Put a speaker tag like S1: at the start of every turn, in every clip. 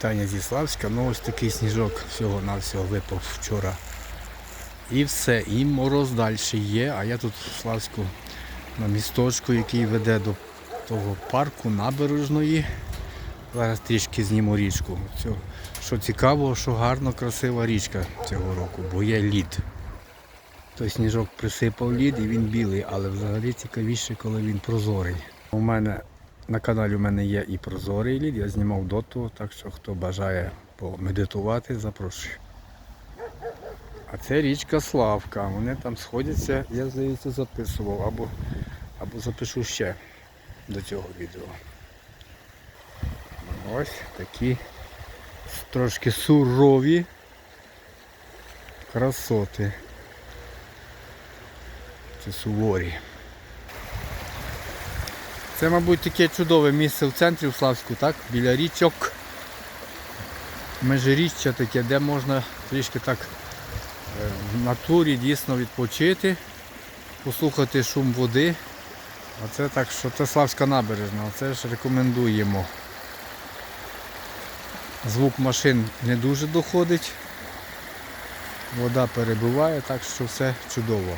S1: Вітання зі Славська. Ну ось такий сніжок всього-навсього випав вчора. І все, і мороз далі є, а я тут в Славську на місточку, який веде до того парку набережної. Зараз трішки зніму річку. Що цікаво, що гарно красива річка цього року, бо є лід. Той сніжок присипав лід і він білий, але взагалі цікавіше, коли він прозорий. У мене на каналі у мене є і прозорий лід, я знімав до того, так що хто бажає помедитувати, запрошую. А це річка Славка. Вони там сходяться, я здається записував або, або запишу ще до цього відео. Ось такі трошки сурові красоти. Це суворі. Це, мабуть, таке чудове місце в центрі в Славську, так? Біля річок. Межиріччя таке, де можна трішки так е, в натурі дійсно відпочити, послухати шум води. А це так, що це Славська набережна, це ж рекомендуємо. Звук машин не дуже доходить. Вода перебиває, так що все чудово.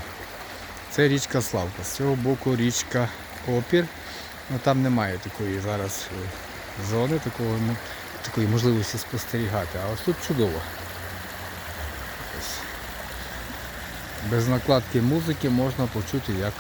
S1: Це річка Славка. З цього боку річка Опір. Ну, там немає такої зараз е, зони, такого, ну, такої можливості спостерігати. А ось тут чудово. Без накладки музики можна почути, як